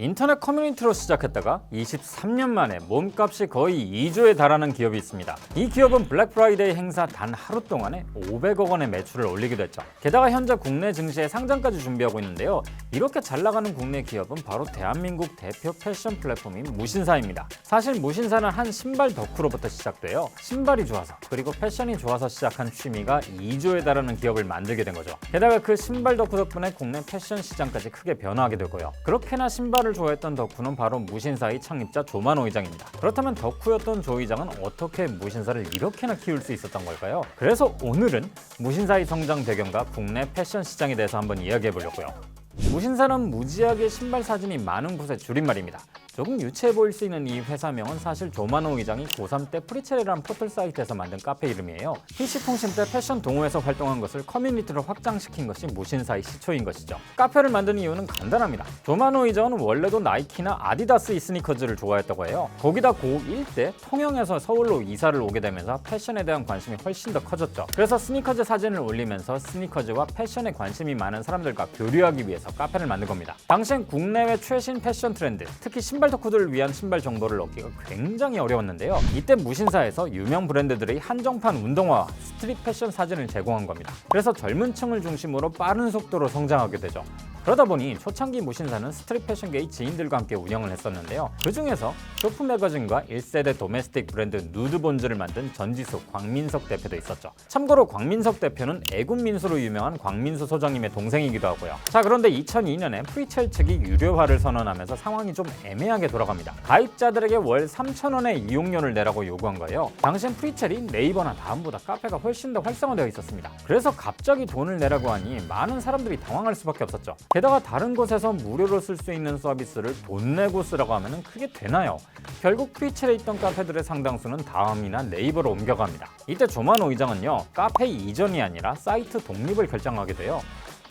인터넷 커뮤니티로 시작했다가 23년 만에 몸값이 거의 2조에 달하는 기업이 있습니다. 이 기업은 블랙 프라이데이 행사 단 하루 동안에 500억 원의 매출을 올리기도 했죠. 게다가 현재 국내 증시에 상장까지 준비하고 있는데요. 이렇게 잘 나가는 국내 기업은 바로 대한민국 대표 패션 플랫폼인 무신사입니다. 사실 무신사는 한 신발 덕후로부터 시작돼요. 신발이 좋아서 그리고 패션이 좋아서 시작한 취미가 2조에 달하는 기업을 만들게 된 거죠. 게다가 그 신발 덕후 덕분에 국내 패션 시장까지 크게 변화하게 되고요. 그렇게나 신발을 좋아했던 덕후는 바로 무신사의 창립자 조만호 의장입니다. 그렇다면 덕후였던 조 의장은 어떻게 무신사를 이렇게나 키울 수 있었던 걸까요? 그래서 오늘은 무신사의 성장 배경과 국내 패션 시장에 대해서 한번 이야기해 보려고요. 무신사는 무지하게 신발 사진이 많은 곳의 줄임말입니다. 조금 유치해 보일 수 있는 이 회사명은 사실 조만호 의장이 고3 때 프리첼이라는 포털 사이트에서 만든 카페 이름이에요. PC통신 때 패션 동호회에서 활동한 것을 커뮤니티로 확장시킨 것이 무신사의 시초인 것이죠. 카페를 만든 이유는 간단합니다. 조만호 의장은 원래도 나이키나 아디다스 이 스니커즈를 좋아했다고 해요. 거기다 고1 때 통영에서 서울로 이사를 오게 되면서 패션에 대한 관심이 훨씬 더 커졌죠. 그래서 스니커즈 사진을 올리면서 스니커즈와 패션에 관심이 많은 사람들과 교류하기 위해서 카페를 만든 겁니다. 당시엔 국내외 최신 패션 트렌드, 특히 신발 덕후들을 위한 신발 정보를 얻기가 굉장히 어려웠는데요. 이때 무신사에서 유명 브랜드들의 한정판 운동화와 스트릿 패션 사진을 제공한 겁니다. 그래서 젊은 층을 중심으로 빠른 속도로 성장하게 되죠. 그러다 보니 초창기 무신사는 스트릿 패션계의 지인들과 함께 운영을 했었는데요. 그 중에서 쇼프 매거진과 1세대 도메스틱 브랜드 누드본즈를 만든 전지수 광민석 대표도 있었죠. 참고로 광민석 대표는 애국 민수로 유명한 광민수 소장님의 동생이기도 하고요. 자 그런데 2002년에 프리첼 측이 유료화를 선언하면서 상황이 좀 애매하게 돌아갑니다. 가입자들에게 월 3,000원의 이용료를 내라고 요구한 거예요. 당시엔 프리첼이 네이버나 다음보다 카페가 훨씬 더 활성화되어 있었습니다. 그래서 갑자기 돈을 내라고 하니 많은 사람들이 당황할 수밖에 없었죠. 게다가 다른 곳에서 무료로 쓸 수 있는 서비스를 돈 내고 쓰라고 하면 그게 되나요? 결국 프리첼에 있던 카페들의 상당수는 다음이나 네이버로 옮겨갑니다. 이때 조만호 의장은요, 카페 이전이 아니라 사이트 독립을 결정하게 돼요.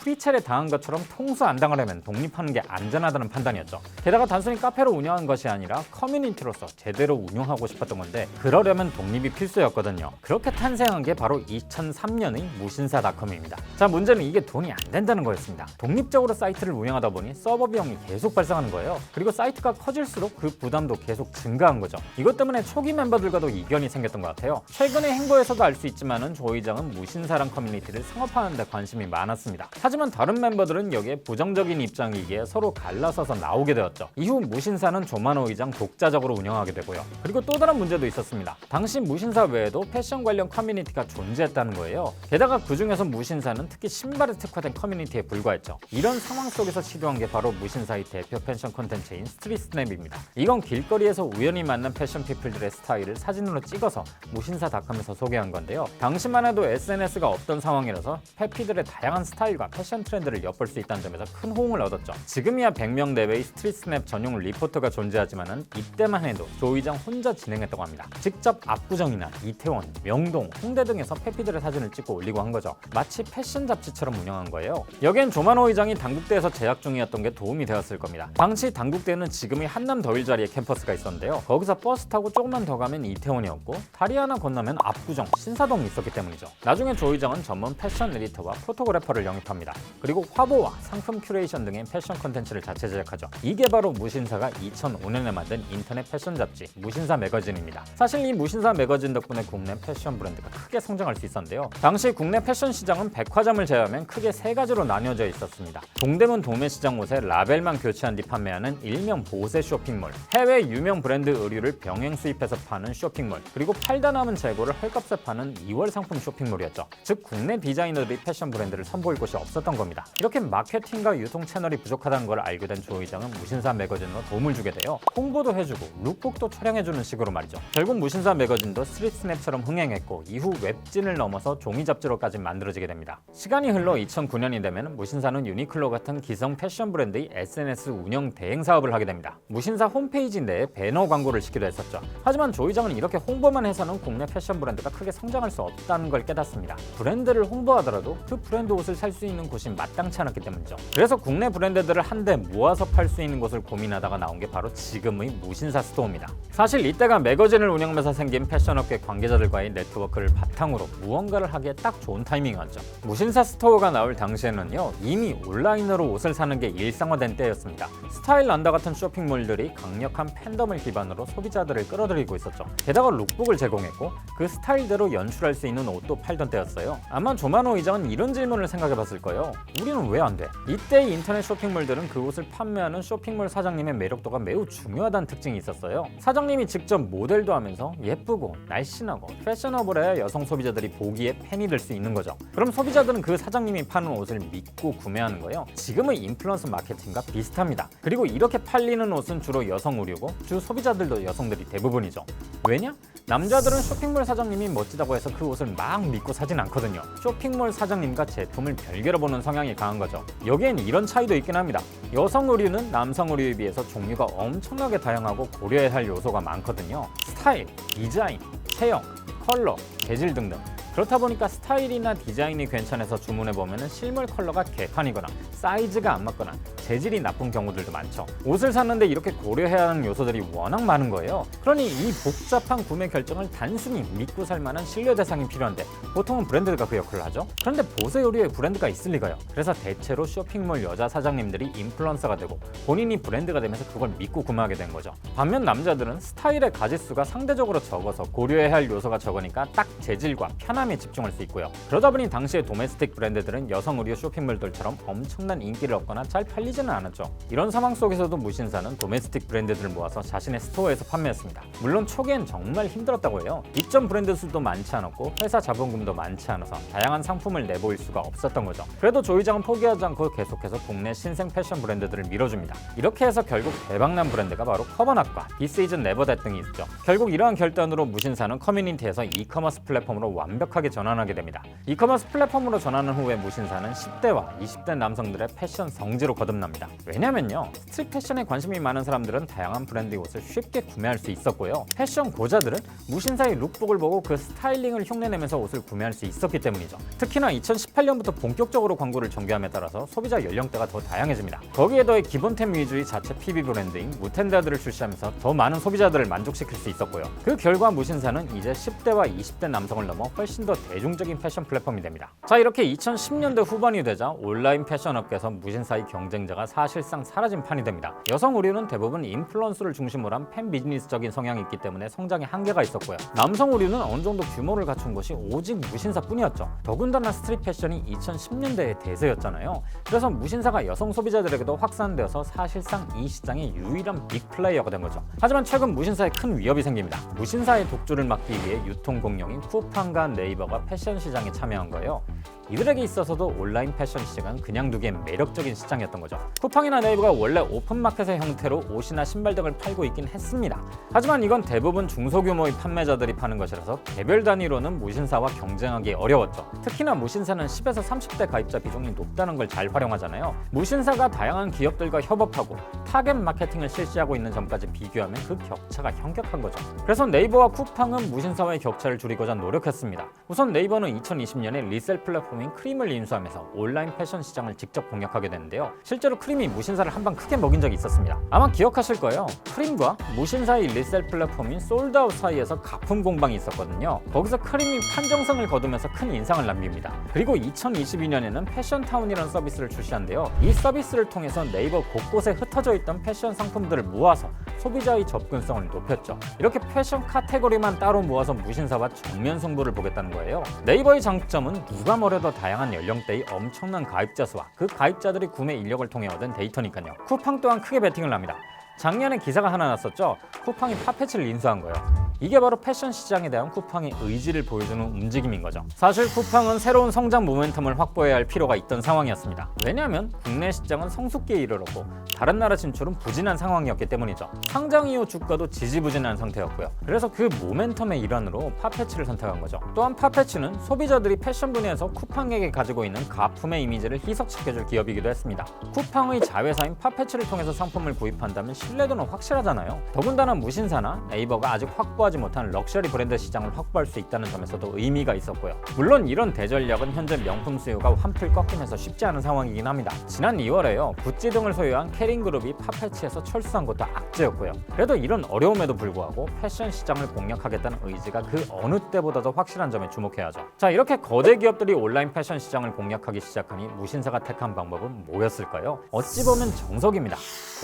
프리첼에 당한 것처럼 통수 안 당하려면 독립하는 게 안전하다는 판단이었죠. 게다가 단순히 카페로 운영한 것이 아니라 커뮤니티로서 제대로 운영하고 싶었던 건데 그러려면 독립이 필수였거든요. 그렇게 탄생한 게 바로 2003년의 무신사닷컴입니다. 자 문제는 이게 돈이 안 된다는 거였습니다. 독립적으로 사이트를 운영하다 보니 서버 비용이 계속 발생하는 거예요. 그리고 사이트가 커질수록 그 부담도 계속 증가한 거죠. 이것 때문에 초기 멤버들과도 이견이 생겼던 것 같아요. 최근의 행보에서도 알 수 있지만은 조 의장은 무신사랑 커뮤니티를 상업화하는 데 관심이 많았습니다. 하지만 다른 멤버들은 여기에 부정적인 입장이기에 서로 갈라서서 나오게 되었죠. 이후 무신사는 조만호 의장 독자적으로 운영하게 되고요. 그리고 또 다른 문제도 있었습니다. 당시 무신사 외에도 패션 관련 커뮤니티가 존재했다는 거예요. 게다가 그 중에서 무신사는 특히 신발에 특화된 커뮤니티에 불과했죠. 이런 상황 속에서 시도한 게 바로 무신사의 대표 패션 콘텐츠인 스트릿 스냅입니다. 이건 길거리에서 우연히 만난 패션 피플들의 스타일을 사진으로 찍어서 무신사닷컴에서 소개한 건데요. 당시만 해도 SNS가 없던 상황이라서 페피들의 다양한 스타일과 패션 트렌드를 엿볼 수 있다는 점에서 큰 호응을 얻었죠. 지금이야 100명 내외의 스트릿 스냅 전용 리포터가 존재하지만은 이때만 해도 조 의장 혼자 진행했다고 합니다. 직접 압구정이나 이태원, 명동, 홍대 등에서 페피들의 사진을 찍고 올리고 한 거죠. 마치 패션 잡지처럼 운영한 거예요. 여기엔 조만호 의장이 당국대에서 재학 중이었던 게 도움이 되었을 겁니다. 당시 당국대는 지금의 한남 더윌 자리에 캠퍼스가 있었는데요. 거기서 버스 타고 조금만 더 가면 이태원이었고 다리 하나 건너면 압구정, 신사동이 있었기 때문이죠. 나중에 조 의장은 전문 패션 에디터와 포토그래퍼를 영입합니다. 그리고 화보와 상품 큐레이션 등의 패션 컨텐츠를 자체 제작하죠. 이게 바로 무신사가 2005년에 만든 인터넷 패션 잡지 무신사 매거진입니다. 사실 이 무신사 매거진 덕분에 국내 패션 브랜드가 크게 성장할 수 있었는데요. 당시 국내 패션 시장은 백화점을 제외하면 크게 세 가지로 나뉘어져 있었습니다. 동대문 도매시장 옷에 라벨만 교체한 뒤 판매하는 일명 보세 쇼핑몰, 해외 유명 브랜드 의류를 병행 수입해서 파는 쇼핑몰, 그리고 팔다 남은 재고를 헐값에 파는 2월 상품 쇼핑몰이었죠. 즉 국내 디자이너들이 패션 브랜드를 선보일 곳이 없었 던 겁니다. 이렇게 마케팅과 유통 채널이 부족하다는 걸 알게 된 조 의장은 무신사 매거진으로 도움을 주게 돼요. 홍보도 해주고 룩북도 촬영해주는 식으로 말이죠. 결국 무신사 매거진도 스트릿 스냅처럼 흥행했고 이후 웹진을 넘어서 종이 잡지로까지 만들어지게 됩니다. 시간이 흘러 2009년이 되면 무신사는 유니클로 같은 기성 패션 브랜드의 SNS 운영 대행 사업을 하게 됩니다. 무신사 홈페이지 내에 배너 광고를 시키도 했었죠. 하지만 조 의장은 이렇게 홍보만 해서는 국내 패션 브랜드가 크게 성장할 수 없다는 걸 깨닫습니다. 브랜드를 홍보하더라도 그 브랜드 옷을 살 수 있는 곳이 마땅치 않았기 때문이죠. 그래서 국내 브랜드들을 한데 모아서 팔 수 있는 곳을 고민하다가 나온 게 바로 지금의 무신사 스토어입니다. 사실 이때가 매거진을 운영하면서 생긴 패션업계 관계자들과의 네트워크를 바탕으로 무언가를 하기에 딱 좋은 타이밍이었죠. 무신사 스토어가 나올 당시에는요 이미 온라인으로 옷을 사는 게 일상화된 때였습니다. 스타일 난다 같은 쇼핑몰들이 강력한 팬덤을 기반으로 소비자들을 끌어들이고 있었죠. 게다가 룩북을 제공했고 그 스타일대로 연출할 수 있는 옷도 팔던 때였어요. 아마 조만호 이장은 이런 질문을 생각해봤을 거예요. 우리는 왜 안 돼? 이때 인터넷 쇼핑몰들은 그 옷을 판매하는 쇼핑몰 사장님의 매력도가 매우 중요하다는 특징이 있었어요. 사장님이 직접 모델도 하면서 예쁘고 날씬하고 패셔너블해 여성 소비자들이 보기에 팬이 될 수 있는 거죠. 그럼 소비자들은 그 사장님이 파는 옷을 믿고 구매하는 거예요. 지금의 인플루언서 마케팅과 비슷합니다. 그리고 이렇게 팔리는 옷은 주로 여성 의류고 주 소비자들도 여성들이 대부분이죠. 왜냐? 남자들은 쇼핑몰 사장님이 멋지다고 해서 그 옷을 막 믿고 사진 않거든요. 쇼핑몰 사장님과 제품을 별개로 보는 성향이 강한 거죠. 여기엔 이런 차이도 있긴 합니다. 여성 의류는 남성 의류에 비해서 종류가 엄청나게 다양하고 고려해야 할 요소가 많거든요. 스타일, 디자인, 체형, 컬러, 재질 등등. 그렇다 보니까 스타일이나 디자인이 괜찮아서 주문해 보면은 실물 컬러가 개판이거나 사이즈가 안 맞거나 재질이 나쁜 경우들도 많죠. 옷을 샀는데 이렇게 고려해야 하는 요소들이 워낙 많은 거예요. 그러니 이 복잡한 구매 결정을 단순히 믿고 살 만한 신뢰 대상이 필요한데 보통은 브랜드가 그 역할을 하죠. 그런데 보세 의류에 브랜드가 있을 리가요. 그래서 대체로 쇼핑몰 여자 사장님들이 인플루언서가 되고 본인이 브랜드가 되면서 그걸 믿고 구매하게 된 거죠. 반면 남자들은 스타일의 가짓수가 상대적으로 적어서 고려해야 할 요소가 적으니까 딱 재질과 편함 에 집중할 수 있고요. 그러다 보니 당시의 도메스틱 브랜드들은 여성 의류 쇼핑몰들처럼 엄청난 인기를 얻거나 잘 팔리지는 않았죠. 이런 상황 속에서도 무신사는 도메스틱 브랜드들을 모아서 자신의 스토어에서 판매했습니다. 물론 초기엔 정말 힘들었다고 해요. 입점 브랜드 수도 많지 않았고 회사 자본금도 많지 않아서 다양한 상품을 내보일 수가 없었던 거죠. 그래도 조이장은 포기하지 않고 계속해서 국내 신생 패션 브랜드들을 밀어줍니다. 이렇게 해서 결국 대박난 브랜드가 바로 커버낫과 디스이즌 네버댓 등이 있죠. 결국 이러한 결단으로 무신사는 커뮤니티에서 이커머스 플랫폼으로 완벽 하게 전환하게 됩니다. 이커머스 플랫폼으로 전환한 후에 무신사는 10대와 20대 남성들의 패션 성지로 거듭납니다. 왜냐면요. 스트릿 패션에 관심이 많은 사람들은 다양한 브랜드의 옷을 쉽게 구매할 수 있었고요. 패션 고자들은 무신사의 룩북을 보고 그 스타일링을 흉내내면서 옷을 구매할 수 있었기 때문이죠. 특히나 2018년부터 본격적으로 광고를 전개함에 따라서 소비자 연령대가 더 다양해집니다. 거기에 더해 기본템 위주의 자체 PB 브랜드인 무텐다드를 출시하면서 더 많은 소비자들을 만족시킬 수 있었고요. 그 결과 무신사는 이제 10대와 20대 남성을 넘어 훨씬 더 대중적인 패션 플랫폼이 됩니다. 자 이렇게 2010년대 후반이 되자 온라인 패션 업계에서 무신사의 경쟁자가 사실상 사라진 판이 됩니다. 여성 의류는 대부분 인플루언서를 중심으로 한 팬 비즈니스적인 성향이 있기 때문에 성장에 한계가 있었고요. 남성 의류는 어느 정도 규모를 갖춘 것이 오직 무신사뿐이었죠. 더군다나 스트릿 패션이 2010년대의 대세였잖아요. 그래서 무신사가 여성 소비자들에게도 확산되어서 사실상 이 시장의 유일한 빅 플레이어가 된 거죠. 하지만 최근 무신사에 큰 위협이 생깁니다. 무신사의 독주를 막기 위해 유통 공룡인 쿠팡과 네이 버가 패션 시장에 참여한 거예요. 이들에게 있어서도 온라인 패션 시장은 그냥 두기엔 매력적인 시장이었던 거죠. 쿠팡이나 네이버가 원래 오픈마켓의 형태로 옷이나 신발 등을 팔고 있긴 했습니다. 하지만 이건 대부분 중소규모의 판매자들이 파는 것이라서 개별 단위로는 무신사와 경쟁하기 어려웠죠. 특히나 무신사는 10에서 30대 가입자 비중이 높다는 걸 잘 활용하잖아요. 무신사가 다양한 기업들과 협업하고 타겟 마케팅을 실시하고 있는 점까지 비교하면 그 격차가 현격한 거죠. 그래서 네이버와 쿠팡은 무신사와의 격차를 줄이고자 노력했습니다. 우선 네이버는 2020년에 리셀 플랫폼 인 크림을 인수하면서 온라인 패션 시장을 직접 공략하게 되는데요. 실제로 크림이 무신사를 한 방 크게 먹인 적이 있었습니다. 아마 기억하실 거예요. 크림과 무신사의 리셀 플랫폼인 솔드아웃 사이에서 가품 공방이 있었거든요. 거기서 크림이 판정성을 거두면서 큰 인상을 남깁니다. 그리고 2022년에는 패션타운이라는 서비스를 출시한데요. 이 서비스를 통해서 네이버 곳곳에 흩어져 있던 패션 상품들을 모아서 소비자의 접근성을 높였죠. 이렇게 패션 카테고리만 따로 모아서 무신사와 정면 승부를 보겠다는 거예요. 네이버의 장점은 누가 뭐래도 다양한 연령대의 엄청난 가입자 수와 그 가입자들이 구매 인력을 통해 얻은 데이터니까요. 쿠팡 또한 크게 베팅을 합니다. 작년에 기사가 하나 났었죠. 쿠팡이 팝패치를 인수한 거예요. 이게 바로 패션 시장에 대한 쿠팡의 의지를 보여주는 움직임인 거죠. 사실 쿠팡은 새로운 성장 모멘텀을 확보해야 할 필요가 있던 상황이었습니다. 왜냐하면 국내 시장은 성숙기에 이르렀고 다른 나라 진출은 부진한 상황이었기 때문이죠. 상장 이후 주가도 지지부진한 상태였고요. 그래서 그 모멘텀의 일환으로 팝패치를 선택한 거죠. 또한 팝패치는 소비자들이 패션 분야에서 쿠팡에게 가지고 있는 가품의 이미지를 희석시켜줄 기업이기도 했습니다. 쿠팡의 자회사인 팝패치를 통해서 상품을 구입한다면 신뢰도는 확실하잖아요. 더군다나 무신사나 네이버가 아직 확보하지 확보하지 못한 럭셔리 브랜드 시장을 확보할 수 있다는 점에서도 의미가 있었고요. 물론 이런 대전략은 현재 명품 수요가 한풀 꺾이면서 쉽지 않은 상황이긴 합니다. 지난 2월에요. 구찌 등을 소유한 캐링그룹이 파페치에서 철수한 것도 악재였고요. 그래도 이런 어려움에도 불구하고 패션 시장을 공략하겠다는 의지가 그 어느 때보다도 확실한 점에 주목해야죠. 자 이렇게 거대 기업들이 온라인 패션 시장을 공략하기 시작하니 무신사가 택한 방법은 뭐였을까요? 어찌 보면 정석입니다.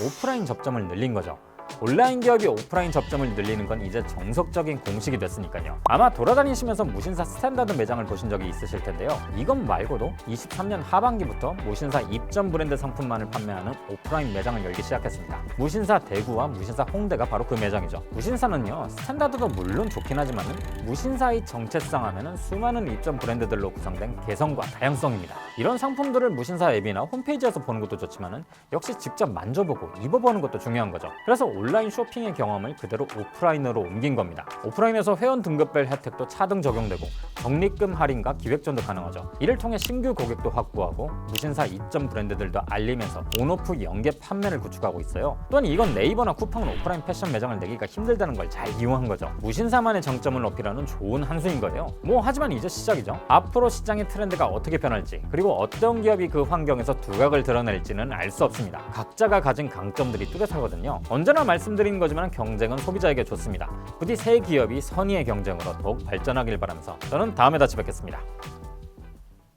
오프라인 접점을 늘린 거죠. 온라인 기업이 오프라인 접점을 늘리는 건 이제 정석적인 공식이 됐으니까요. 아마 돌아다니시면서 무신사 스탠다드 매장을 보신 적이 있으실 텐데요. 이건 말고도 23년 하반기부터 무신사 입점 브랜드 상품만을 판매하는 오프라인 매장을 열기 시작했습니다. 무신사 대구와 무신사 홍대가 바로 그 매장이죠. 무신사는요, 스탠다드도 물론 좋긴 하지만 무신사의 정체성 하면은 수많은 입점 브랜드들로 구성된 개성과 다양성입니다. 이런 상품들을 무신사 앱이나 홈페이지에서 보는 것도 좋지만은 역시 직접 만져보고 입어보는 것도 중요한 거죠. 그래서 온라인 쇼핑의 경험을 그대로 오프라인으로 옮긴 겁니다. 오프라인에서 회원 등급별 혜택도 차등 적용되고 적립금 할인과 기획전도 가능하죠. 이를 통해 신규 고객도 확보하고 무신사 입점 브랜드들도 알리면서 온오프 연계 판매를 구축하고 있어요. 또한 이건 네이버나 쿠팡은 오프라인 패션 매장을 내기가 힘들다는 걸 잘 이용한 거죠. 무신사만의 정점을 어필하는 좋은 한 수인 거예요. 뭐 하지만 이제 시작이죠. 앞으로 시장의 트렌드가 어떻게 변할지 그리고 어떤 기업이 그 환경에서 두각을 드러낼지는 알 수 없습니다. 각자가 가진 강점들이 뚜렷하거든요. 언제나 말씀드린 거지만 경쟁은 소비자에게 좋습니다. 부디 새 기업이 선의의 경쟁으로 더욱 발전하길 바라면서 저는 다음에 다시 뵙겠습니다.